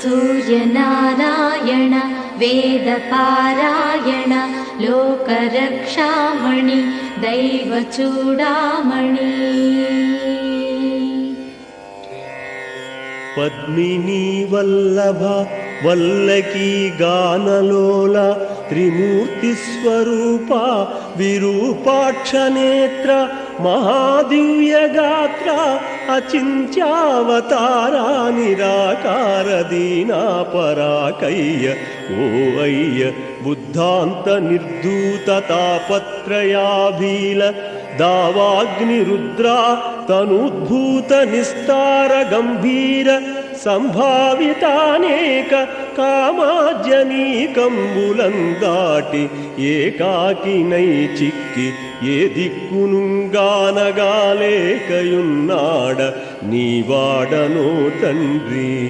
सूर्यनारायण वेदपारायण लोकरक्षामणि दैवचूडामणि पद्मिनी वल्लभ वल्लकी गानलोल त्रिमूर्तिस्वरूपा विरूपाक्षनेत्र మహాదివ్యగాత్ర అచింత్యావతారా నిరాకార దీనా పరాకయ్య ఓ అయ్య బుద్ధాంత నిర్ధూత తాపత్రయాభీల దావాగ్నిరుద్రా తనుద్భూత నిస్తార గంభీర సంభావితానేక కామాజనీకంబులం దాటి ఏకాకినై చిక్కి ఏ దిక్కునుగానగాలేకయున్నాడ నీవాడనో తండ్రి.